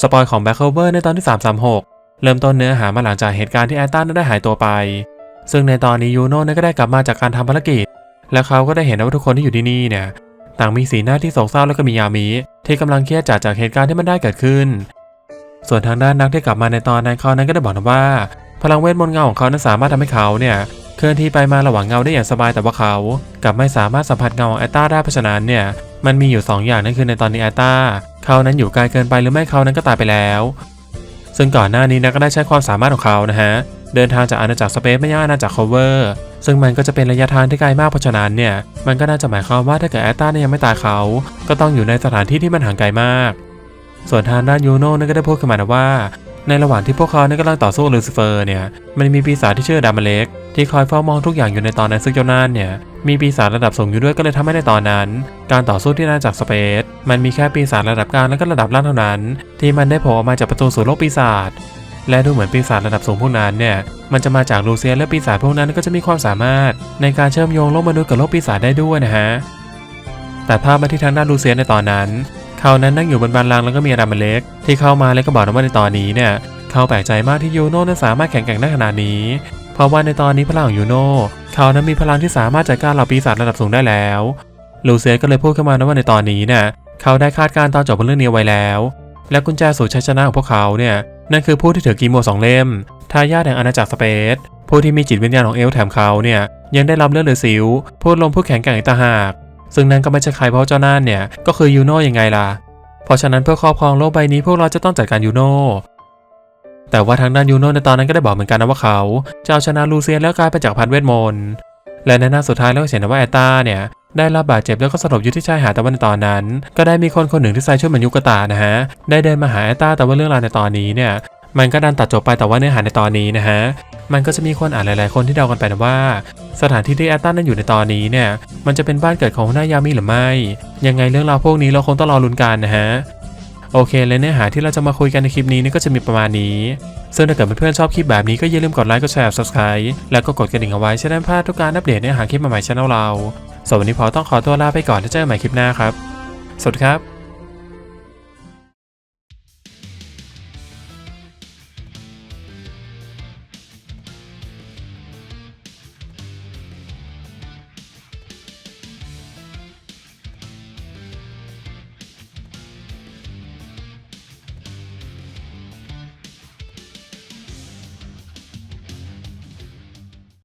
สปอยของ Back Cover ในตอนที่ 336 เริ่มต้นเนื้อหามาหลังจากเหตุการณ์ที่แอตตันได้หายตัวไป ซึ่งในตอนนี้ยูโน่ก็ได้กลับมาจากการทำภารกิจ และเขาก็ได้เห็นว่าทุกคนที่อยู่ที่นี่เนี่ยต่างมีสีหน้าที่โศกเศร้าแล้วก็มียามิที่กำลังเครียดจากจากเหตุการณ์ที่มันได้เกิดขึ้น ส่วนทางด้านนักที่กลับมาในตอนนั้นเขานั้นก็ได้บอกนะว่า พลังเวทมนต์เงาของเขานั้นสามารถทำให้เขาเนี่ยเคลื่อนที่ไปมาระหว่างเงาได้อย่างสบายแต่ว่าเขากลับไม่สามารถสัมผัสเงาของแอตตาได้เพราะฉะนั้นเนี่ย มันมีอยู่สองอย่างนั่นคือในตอนนี้แอตตาเขานั้นอยู่ไกลเกินไปหรือไม่เขานั้นก็ตายไปแล้ว ซึ่งก่อนหน้านี้นะก็ได้ใช้ความสามารถของเขานะฮะเดินทางจากอาณาจักรสเปซไม่ย่างอาณาจักรโคเวอร์ซึ่งมันก็จะเป็นระยะทางที่ไกลมากเพราะฉะนั้นเนี่ยมันก็น่าจะหมายความว่าถ้าเกิดแอตตาเนี่ยยังไม่ตายเขา ก็ต้องอยู่ในสถานที่ที่มันห่างไกลมาก ส่วนทางด้านยูโน่นั่นก็ได้พูดขึ้นมานะว่า ในระหว่างที่พวกเขาเนี่ยกำลังต่อสู้ลูซิเฟอร์เนี่ยมันมีปีศาจที่ชื่อดามาเล็กที่คอยเฝ้ามองทุกอย่างอยู่ในตอนนั้นซึ่งเจ้านานเนี่ยมีปีศาจระดับสูงอยู่ด้วยก็เลยทำให้ในตอนนั้น การต่อสู้ที่น่าจากสเปซมันมีแค่ปีศาจระดับกลางและก็ระดับล่างเท่านั้น ที่มันได้โผล่ออกมาจากประตูสู่โลกปีศาจและดูเหมือนปีศาจระดับสูงพวกนั้นเนี่ยมันจะมาจากลูเซียและปีศาจพวกนั้นก็จะมีความสามารถ ในการเชื่อมโยงโลกมนุษย์กับโลกปีศาจได้ด้วยนะฮะแต่ภาพมาที่ทางด้านลูเซียในตอนนั้น เขานั้นนั่งอยู่บนบันลังแล้วก็มีอามเล็ก ที่เข้ามาแล้วก็บอกนะว่าในตอนนี้เนี่ยเขาแปลกใจมากที่ยูโน่นั้นสามารถแข่งแกร่งได้ขนาดนี้ เพราะว่าในตอนนี้พลังของยูโน่เขานั้นมีพลังที่สามารถจัดการเหล่าปีศาจระดับสูงได้แล้วลูเซียก็เลยพูดขึ้นมานะว่าในตอนนี้เนี่ยเขาได้คาดการณ์ตอนจบบนเรื่องนี้ไว้แล้ว และกุญแจสู่ชัยชนะของพวกเขาเนี่ยนั่นคือผู้ที่ถือกีโมสองเล่มทายาทแห่งอาณาจักรสเปซผู้ที่มีจิตวิญญาณของเอลแถมเขาเนี่ยยังได้รับเลือดหรือสิวพูดลมผู้แข็งแกร่งอีกต่างหาก ซึ่งนั่นก็ไม่ใช่ใครเพราะเจ้านั่นเนี่ยก็คือยูโน่ยังไงล่ะ เพราะฉะนั้นเพื่อครอบครองโลกใบนี้พวกเราจะต้องจัดการยูโน่แต่ว่าทางด้านยูโน่ในตอนนั้นก็ได้บอกเหมือนกันนะว่าเขาจะเอาชนะลูเซียนแล้วกลายเป็นจักรพรรดิเวทมนต์และในหน้าสุดท้ายเราก็เห็นนะว่าแอตตาเนี่ยได้รับบาดเจ็บแล้วก็สลบอยู่ที่ชายหาดแต่ว่าในตอนนั้น ก็ได้มีคนคนหนึ่งที่ใส่ชุดเหมือนยุกตานะฮะได้เดินมาหาแอตตาแต่ว่าเรื่องราวในตอนนี้เนี่ยมันก็ดันตัดจบไปแต่ว่าเนื้อหาในตอนนี้นะฮะ มันก็จะมีคนอ่านหลายๆ คนที่เดากันไปนะว่า สถานที่ที่แอตตันนั้นอยู่ในตอนนี้เนี่ยมันจะเป็นบ้านเกิดของหัวหน้ายามิหรือไม่ ยังไงเรื่องราวพวกนี้เราคงต้องรอลุ้นกันนะฮะโอเคและเนื้อหาที่เราจะมาคุยกันในคลิปนี้นี่ก็จะมีประมาณนี้ ซึ่งถ้าเกิดเพื่อนๆชอบคลิปแบบนี้ก็อย่าลืมกดไลค์กดแชร์ subscribe แล้วก็กดกระดิ่งเอาไว้จะได้ไม่พลาดทุกการอัปเดตเนื้อหาคลิปใหม่ๆช่องเราส่วนวันนี้พอต้องขอตัวลาไปก่อนแล้วเจอกันใหม่คลิปหน้าครับ สวัสดีครับ